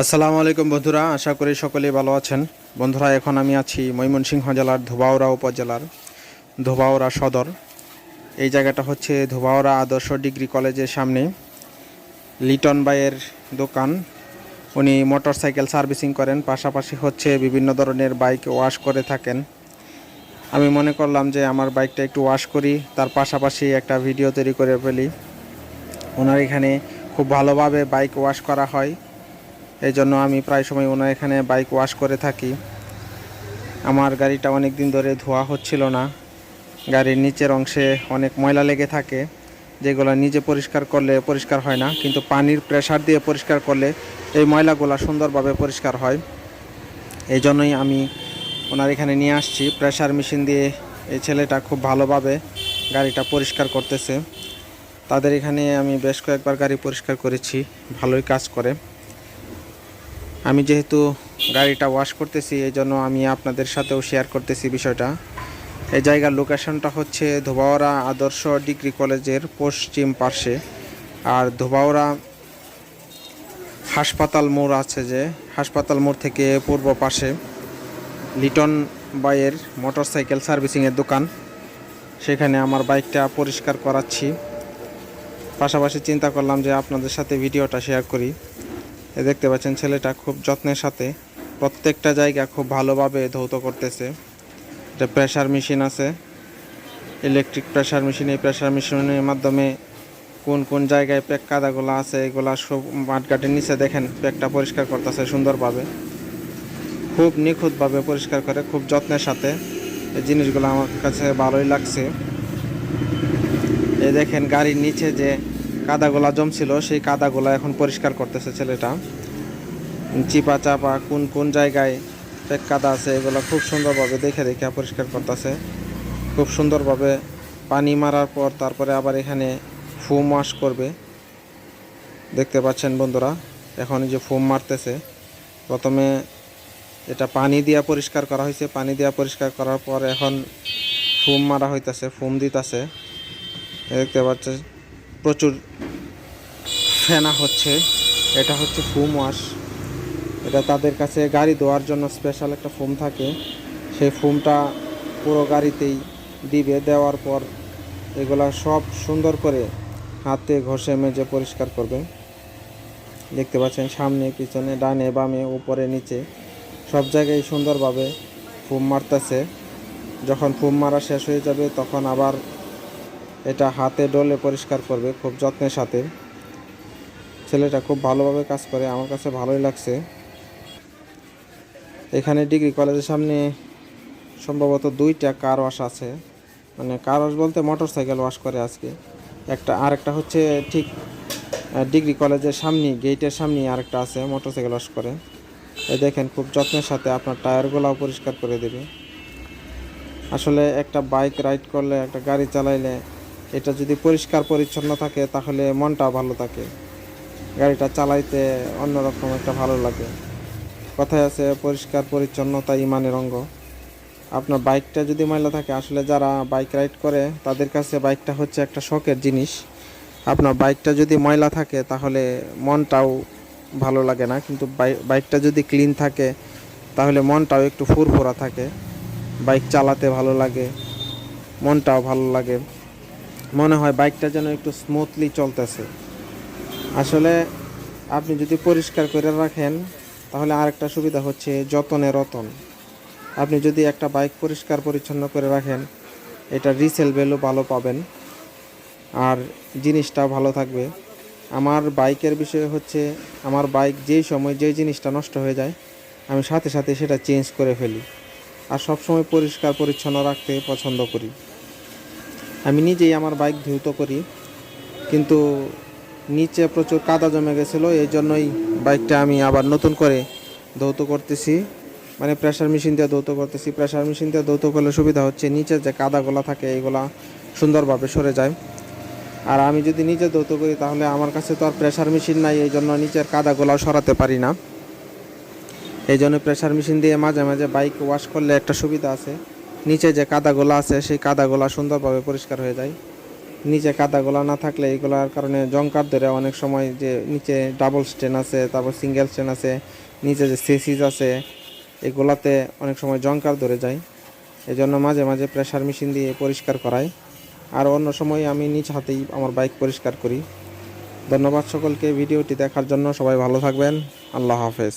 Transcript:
আসসালামু আলাইকুম বন্ধুরা, আশা করি সকলেই ভালো আছেন। বন্ধুরা, এখন আমি আছি ময়মনসিংহ জেলার ধোবাউড়া উপজেলার ধোবাউড়া সদর। এই জায়গাটা হচ্ছে ধোবাউড়া আদর্শ ডিগ্রি কলেজের সামনে। লিটন বাইয়ের দোকান। উনি মোটর সাইকেল সার্ভিসিং করেন, পাশাপাশি হচ্ছে বিভিন্ন ধরনের বাইক ওয়াশ করে থাকেন। আমি মনে করলাম যে আমার বাইকটা একটু ওয়াশ করি, তার পাশাপাশি একটা ভিডিও তৈরি করে ফেলি। ওনার এখানে খুব ভালোভাবে বাইক ওয়াশ করা হয়। এই জন্য আমি প্রায় সময় ওনার এখানে বাইক ওয়াশ করে থাকি। আমার গাড়িটা অনেক দিন ধরে ধোয়া হচ্ছিল না। গাড়ির নিচের অংশে অনেক ময়লা লেগে থাকে, যেগুলো নিজে পরিষ্কার করলে পরিষ্কার হয় না, কিন্তু পানির প্রেশার দিয়ে পরিষ্কার করলে এই ময়লাগুলো সুন্দরভাবে পরিষ্কার হয়। এই জন্যই আমি ওনার এখানে নিয়ে আসছি। প্রেশার মেশিন দিয়ে এই ছেলেটা খুব ভালোভাবে গাড়িটা পরিষ্কার করতেছে। তাদের এখানে আমি বেশ কয়েকবার গাড়ি পরিষ্কার করেছি। ভালোই কাজ করে। আমি যেহেতু গাড়িটা ওয়াশ করতেছি এই জন্য আমি আপনাদের সাথেও শেয়ার করতেছি বিষয়টা। এই জায়গার লোকেশনটা হচ্ছে ধোবাওড়া আদর্শ ডিগ্রি কলেজের পশ্চিম পার্শ্বে। আর ধোবাওড়া হাসপাতাল মোড় আছে যে, হাসপাতাল মোড় থেকে পূর্ব পাশে লিটন বাইয়ের মোটরসাইকেল সার্ভিসিংয়ের দোকান। সেখানে আমার বাইকটা পরিষ্কার করাচ্ছি। পাশাপাশি চিন্তা করলাম যে আপনাদের সাথে ভিডিওটা শেয়ার করি। দেখতে পাচ্ছেন ছেলেটা খুব যত্নের সাথে প্রত্যেকটা জায়গা খুব ভালোভাবে ধৌত করতেছে। এটা প্রেশার মেশিন আছে। ইলেকট্রিক প্রেশার মেশিন এই প্রেশার মেশিনের মাধ্যমে কোন কোন জায়গায় পেক কাদাগুলো আছে, এগুলা সব মাঠঘাটের নিচে দেখেন পেকটা পরিষ্কার করতেছে সুন্দরভাবে। খুব নিখুঁতভাবে পরিষ্কার করে, খুব যত্নের সাথে। এই জিনিসগুলো আমার কাছে ভালোই লাগছে। এই দেখেন গাড়ির নিচে যে কাদাগুলা জমছিল, সেই কাদাগুলা এখন পরিষ্কার করতেছে ছেলেটা। চিপা চাপা, কোন কোন জায়গায় পেক কাদা আছে, এগুলো খুব সুন্দরভাবে দেখে দেখে পরিষ্কার করতেছে। খুব সুন্দরভাবে পানি মারার পর তারপরে আবার এখানে ফোম ওয়াশ করবে। দেখতে পাচ্ছেন বন্ধুরা, এখন যে ফোম মারতেছে। প্রথমে এটা পানি দিয়া পরিষ্কার করা হয়েছে। পানি দিয়া পরিষ্কার করার পর এখন ফোম মারা হইতাছে ফোম দিতাছে। দেখতে পাচ্ছেন প্রচুর ফেনা হচ্ছে। এটা হচ্ছে ফোম ওয়াশ এটা তাদের কাছে গাড়ি ধোয়ার জন্য স্পেশাল একটা ফোম থাকে। সেই ফোমটা পুরো গাড়িতেই দিবে। দেওয়ার পর এগুলা সব সুন্দর করে হাতে ঘষে মেজে পরিষ্কার করবে। দেখতে পাচ্ছেন সামনে, পিছনে, ডানে, বামে, উপরে, নিচে সব জায়গায় সুন্দরভাবে ফোম মারতেছে। যখন ফোম মারা শেষ হয়ে যাবে, তখন আবার এটা হাতে ডলে পরিষ্কার করবে, খুব যত্নের সাথে। ছেলেটা খুব ভালোভাবে কাজ করে, আমার কাছে ভালোই লাগছে। এখানে ডিগ্রি কলেজের সামনে সম্ভবত দুইটা কার ওয়াশ আছে। মানে কার ওয়াশ বলতে মোটর সাইকেল ওয়াশ করে আজকে। একটা, আরেকটা হচ্ছে ঠিক ডিগ্রি কলেজের সামনে, গেটের সামনে আরেকটা আছে মোটর সাইকেল ওয়াশ করে। এই দেখেন খুব যত্নের সাথে আপনার টায়ারগুলোও পরিষ্কার করে দেবে। আসলে একটা বাইক রাইড করলে, একটা গাড়ি চালাইলে এটা যদি পরিষ্কার পরিচ্ছন্ন থাকে, তাহলে মনটাও ভালো থাকে। গাড়িটা চালাইতে অন্যরকম একটা ভালো লাগে। কথায় আছে, পরিষ্কার পরিচ্ছন্নতা ইমানের অঙ্গ। আপনার বাইকটা যদি ময়লা থাকে, আসলে যারা বাইক রাইড করে, তাদের কাছে বাইকটা হচ্ছে একটা শখের জিনিস। আপনার বাইকটা যদি ময়লা থাকে, তাহলে মনটাও ভালো লাগে না। কিন্তু বাই- বাইকটা যদি ক্লিন থাকে, তাহলে মনটাও একটু ফুরফুরা থাকে। বাইক চালাতে ভালো লাগে, মনটাও ভালো লাগে। মনে হয় বাইকটা যেন একটু স্মুথলি চলতেছে। আসলে আপনি যদি পরিষ্কার করে রাখেন, তাহলে আরেকটা সুবিধা হচ্ছে যতনে রতন। আপনি যদি একটা বাইক পরিষ্কার পরিচ্ছন্ন করে রাখেন, এটা রিসেল ভ্যালু ভালো পাবেন। আর জিনিসটা ভালো থাকবে। আমার বাইকের বিষয় হচ্ছে, আমার বাইক যেই সময় যেই জিনিসটা নষ্ট হয়ে যায়, আমি সাথে সাথে সেটা চেঞ্জ করে ফেলি। আর সব সময় পরিষ্কার পরিচ্ছন্ন রাখতে পছন্দ করি। আমি নিজেই আমার বাইক ধৌত করি, কিন্তু নিচে প্রচুর কাদা জমে গেছিল, এই জন্যই বাইকটা আমি আবার নতুন করে ধৌত করতেছি। মানে প্রেশার মেশিন দিয়ে ধৌত করতেছি। প্রেশার মেশিন দিয়ে ধৌত করলে সুবিধা হচ্ছে নিচে যে কাদাগুলো থাকে এইগুলা সুন্দরভাবে সরে যায়। আর আমি যদি নিচে ধৌত করি, তাহলে আমার কাছে তো আর প্রেশার মেশিন নাই, এই জন্য নিচের কাদাগুলাও সরাতে পারি না। এই জন্য প্রেশার মেশিন দিয়ে মাঝে মাঝে বাইক ওয়াশ করলে একটা সুবিধা আছে। নিচে যে কাদাগুলো আছে, সেই কাদাগুলো সুন্দরভাবে পরিষ্কার হয়ে যায়। নিচে কাদাগুলা না থাকলে এগুলার কারণে জংকার ধরে অনেক সময় যে নিচে ডাবল স্টেন আছে, তারপর সিঙ্গেল স্টেন আছে, নিচে যে সেসিস আছে, এগুলাতে অনেক সময় জংকার ধরে যায়। এই জন্য মাঝে মাঝে প্রেশার মেশিন দিয়ে পরিষ্কার করাই। আর অন্য সময় আমি নিজ হাতেই আমার বাইক পরিষ্কার করি। ধন্যবাদ সকলকে, ভিডিওটি দেখার জন্য সবাই ভালো থাকবেন। আল্লাহ হাফেজ।